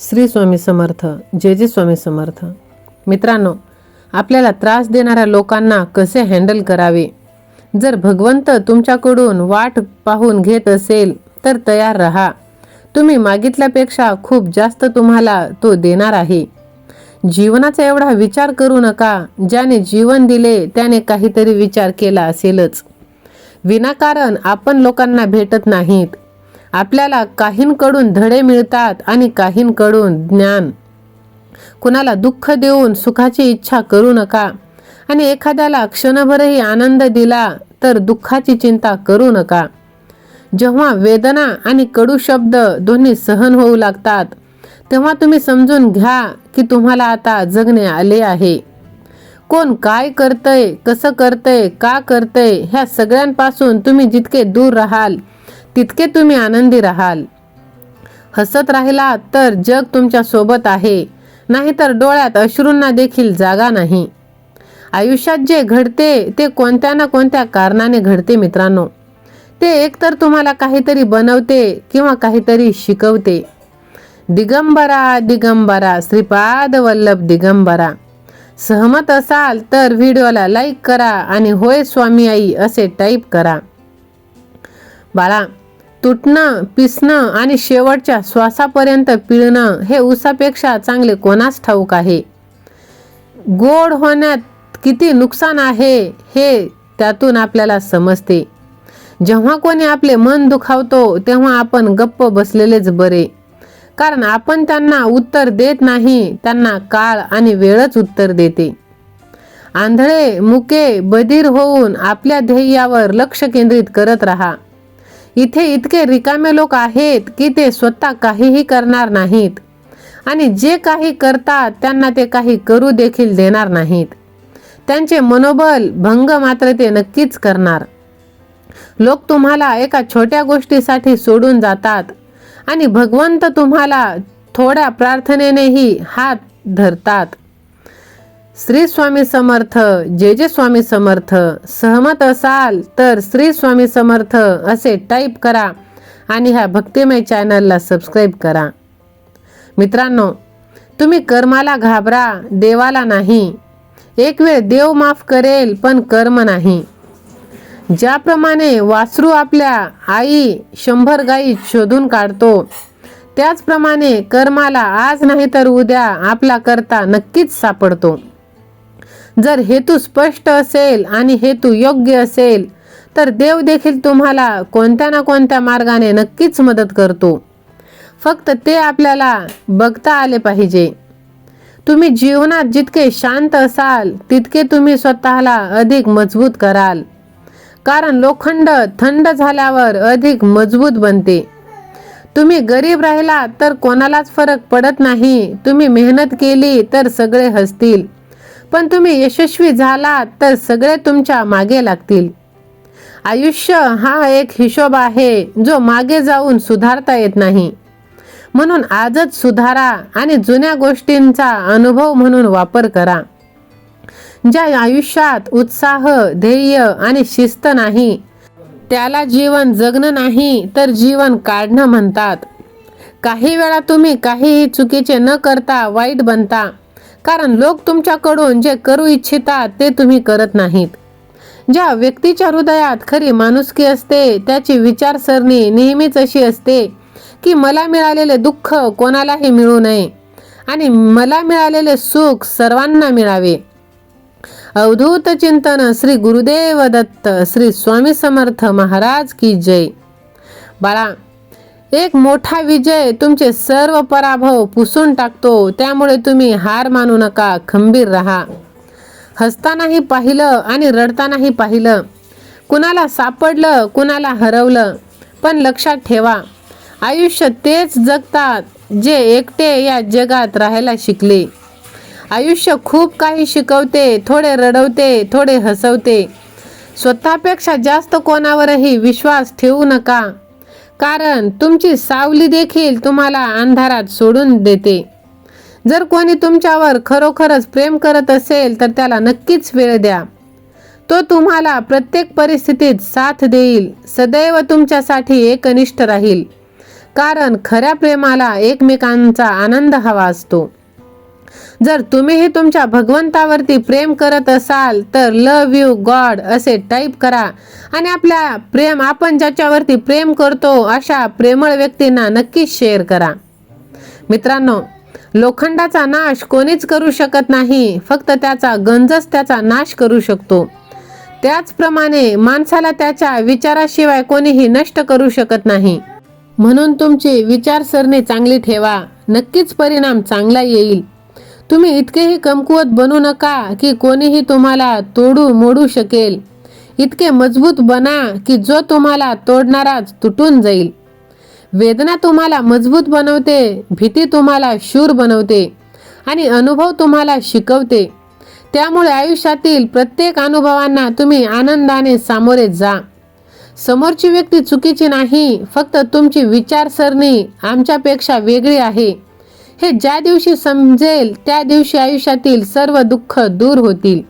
श्री स्वामी समर्थ जे जे स्वामी समर्थ. मित्रांनो आपल्याला त्रास देणाऱ्या लोकांना कसे हँडल करावे? जर भगवंत तुमच्याकडून वाट पाहून घेत असेल तर तयार रहा. तुम्ही मागितल्यापेक्षा खूप जास्त तुम्हाला तो देणार आहे. जीवनाचा एवढा विचार करू नका ज्याने जीवन दिले त्याने काहीतरी विचार केला असेलच. विनाकारण आपण लोकांना भेटत नाहीत. आपल्याला काहींकडून धडे मिळतात आणि काहींकडून ज्ञान. कुणाला दुःख देऊन सुखाची इच्छा करू नका आणि एखाद्याला क्षणभरही आनंद दिला तर दुःखाची चिंता करू नका. जेव्हा वेदना आणि कडू शब्द दोन्ही सहन होऊ लागतात तेव्हा तुम्ही समजून घ्या की तुम्हाला आता जगणे आले आहे. कोण काय करतंय कसं करतंय का करतंय ह्या सगळ्यांपासून तुम्ही जितके दूर राहाल तितके तुम्ही आनंदी राहाल. हसत राहिला तर जग तुमच्यासोबत आहे नाहीतर डोळ्यात अश्रूंना देखील जागा नाही. आयुष्यात जे घडते ते कोणत्या ना कोणत्या कारणाने घडते मित्रांनो. ते एकतर तुम्हाला काहीतरी बनवते किंवा काहीतरी शिकवते. दिगंबरा दिगंबरा श्रीपाद वल्लभ दिगंबरा. सहमत असाल तर व्हिडिओला लाईक करा आणि होय स्वामी आई असे टाईप करा. बाळा तुटणं पिसणं आणि शेवटच्या श्वासापर्यंत पिळणं हे उसापेक्षा चांगले कोणास ठाऊक आहे? गोड होण्यात किती नुकसान आहे हे त्यातून आपल्याला समजते. जेव्हा कोणी आपले मन दुखावतो तेव्हा आपण गप्प बसलेलेच बरे. कारण आपण त्यांना उत्तर देत नाही त्यांना काळ आणि वेळच उत्तर देते. आंधळे मुके बधीर होऊन आपल्या ध्येयावर लक्ष केंद्रित करत राहा. इथे इतके रिकामे लोक आहेत की ते स्वतः काहीही करणार नाहीत. आणि जे काही करतात त्यांना ते काही करू देखील देणार नाहीत. त्यांचे मनोबल भंग मात्र ते नक्कीच करणार. लोक तुम्हाला एका छोट्या गोष्टीसाठी सोडून जातात आणि भगवंत तुम्हाला थोड्या प्रार्थनेनेही हात धरतात. श्री स्वामी समर्थ जे जे स्वामी समर्थ. सहमत असाल तर श्री स्वामी समर्थ असे टाईप करा आणि ह्या भक्तिमय चॅनलला सबस्क्राईब करा. मित्रांनो तुम्ही कर्माला घाबरा देवाला नाही. एक वेळ देव माफ करेल पण कर्म नाही. ज्याप्रमाणे वासरू आपल्या आई शंभर गाई शोधून काढतो त्याचप्रमाणे कर्माला आज नाही तर उद्या आपला करता नक्कीच सापडतो. जर हेतू स्पष्ट असेल आणि हेतू योग्य असेल तर देव देखील तुम्हाला कोणत्या ना कोणत्या मार्गाने नक्कीच मदत करतो. फक्त ते आपल्याला बघता आले पाहिजे. तुम्ही जीवनात जितके शांत असाल तितके तुम्ही स्वतःला अधिक मजबूत कराल. कारण लोखंड थंड झाल्यावर अधिक मजबूत बनते. तुम्ही गरीब राहिला तर कोणालाच फरक पडत नाही. तुम्ही मेहनत केली तर सगळे हसतील. पण तुम्ही यशस्वी झालात तर सगळे तुमच्या मागे लागतील. आयुष्य हा एक हिशोब आहे जो मागे जाऊन सुधारता येत नाही. म्हणून आजच सुधारा आणि जुन्या गोष्टींचा अनुभव म्हणून वापर करा. ज्या आयुष्यात उत्साह ध्येय आणि शिस्त नाही त्याला जीवन जगणं नाही तर जीवन काढणं म्हणतात. काही वेळा तुम्ही काहीही चुकीचे न करता वाईट बनता. कारण लोक तुमच्याकडून जे करू इच्छितात ते तुम्ही करत नाहीत. ज्या व्यक्तीच्या हृदयात खरी माणुसकी असते त्याची विचारसरणी नेहमीच अशी असते की मला मिळालेले दुःख कोणालाही मिळू नये आणि मला मिळालेले सुख सर्वांना मिळावे. अवधूत चिंतन श्री गुरुदेव दत्त श्री स्वामी समर्थ महाराज की जय. बाळा एक मोठा विजय तुमचे सर्व पराभव पुसून टाकतो. त्यामुळे तुम्ही हार मानू नका. खंबीर राहा. हसतानाही पाहिलं आणि रडतानाही पाहिलं. कुणाला सापडलं कुणाला हरवलं पण लक्षात ठेवा. आयुष्य तेच जगतात जे एकटे या जगात राहायला शिकले. आयुष्य खूप काही शिकवते थोडे रडवते थोडे हसवते. स्वतःपेक्षा जास्त कोणावरही विश्वास ठेवू नका. कारण तुमची सावली देखील तुम्हाला अंधारात सोडून देते. जर कोणी तुमच्यावर खरोखरच प्रेम करत असेल तर त्याला नक्कीच वेळ द्या. तो तुम्हाला प्रत्येक परिस्थितीत साथ देईल. सदैव तुमच्यासाठी एकनिष्ठ राहील. कारण खऱ्या प्रेमाला एकमेकांचा आनंद हवा असतो. जर तुम्हीही तुमच्या भगवंतावरती प्रेम करत असाल तर लव यू गॉड असे टाईप करा. आणि आपल्या प्रेम आपण ज्याच्यावरती प्रेम करतो अशा प्रेमळ व्यक्तींना नक्कीच शेअर करा. मित्रांनो लोखंडाचा नाश कोणीच करू शकत नाही. फक्त त्याचा गंजच त्याचा नाश करू शकतो. त्याचप्रमाणे माणसाला त्याच्या विचाराशिवाय कोणीही नष्ट करू शकत नाही. म्हणून तुमची विचारसरणी चांगली ठेवा. नक्कीच परिणाम चांगला येईल. तुम्ही इतकेही कमकुवत बनू नका की कोणीही तुम्हाला तोडू मोडू शकेल. इतके मजबूत बना की जो तुम्हाला तोडणाराच तुटून जाईल. वेदना तुम्हाला मजबूत बनवते भीती तुम्हाला शूर बनवते आणि अनुभव तुम्हाला शिकवते. त्यामुळे आयुष्यातील प्रत्येक अनुभवांना तुम्ही आनंदाने सामोरे जा. समोरची व्यक्ती चुकीची नाही फक्त तुमची विचारसरणी आमच्यापेक्षा वेगळी आहे. हे ज्या दिवशी समजेल त्या दिवशी आयुष्यातील सर्व दुःख दूर होतील.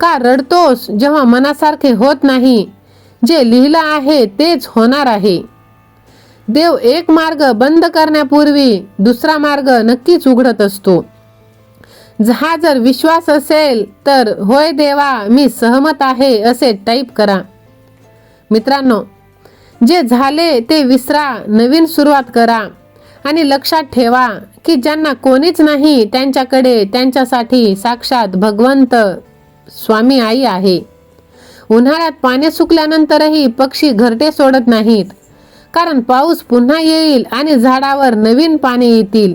का रडतोस जेव्हा मनासारखे होत नाही? जे लिहिलं आहे तेच होणार आहे. देव एक मार्ग बंद करण्यापूर्वी दुसरा मार्ग नक्कीच उघडत असतो. हा जर विश्वास असेल तर होय देवा मी सहमत आहे असे टाईप करा. मित्रांनो जे झाले ते विसरा नवीन सुरुवात करा. आणि लक्षात ठेवा की ज्यांना कोणीच नाही त्यांच्याकडे त्यांच्यासाठी साक्षात भगवंत स्वामी आई आहे. उन्हाळ्यात पाणी सुकल्यानंतरही पक्षी घरटे सोडत नाहीत. कारण पाऊस पुन्हा येईल आणि झाडावर नवीन पाने येतील.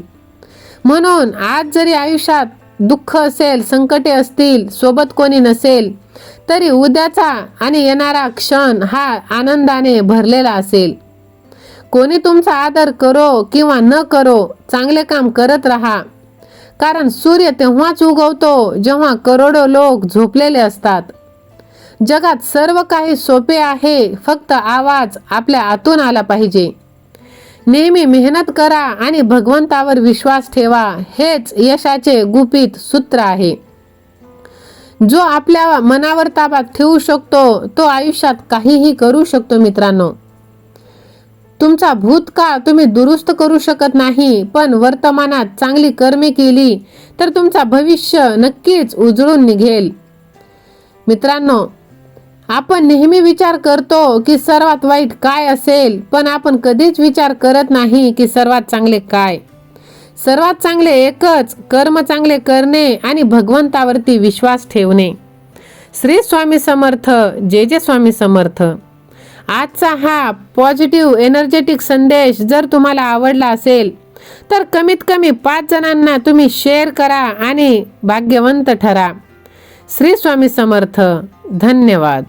म्हणून आज जरी आयुष्यात दुःख असेल संकटे असतील सोबत कोणी नसेल तरी उद्याचा आणि येणारा क्षण हा आनंदाने भरलेला असेल. कोणी तुमचा आदर करो किंवा न करो चांगले काम करत राहा. कारण सूर्य तेव्हाच उगवतो जेव्हा करोडो लोक झोपलेले असतात. जगात सर्व काही सोपे आहे फक्त आवाज आपल्या आतून आला पाहिजे. नेहमी मेहनत करा आणि भगवंतावर विश्वास ठेवा हेच यशाचे गुपित सूत्र आहे. जो आपल्या मनावर ताबा ठेवू शकतो तो आयुष्यात काहीही करू शकतो मित्रांनो. तुमचा भूतकाळ तुम्ही दुरुस्त करू शकत नाही पण वर्तमानात चांगली कर्मे केली तर तुमचा भविष्य नक्कीच उजळून निघेल. मित्रांनो आपण नेहमी विचार करतो की सर्वात वाईट काय असेल पण आपण कधीच विचार करत नाही की सर्वात चांगले काय. सर्वात चांगले एकच कर्म चांगले करणे आणि भगवंतावरती विश्वास ठेवणे. श्री स्वामी समर्थ जे जे स्वामी समर्थ. आजचा हा पॉझिटिव्ह एनर्जेटिक संदेश जर तुम्हाला आवडला असेल तर कमीत कमी पाच जणांना तुम्ही शेअर करा आणि भाग्यवंत ठरा. श्री स्वामी समर्थ धन्यवाद.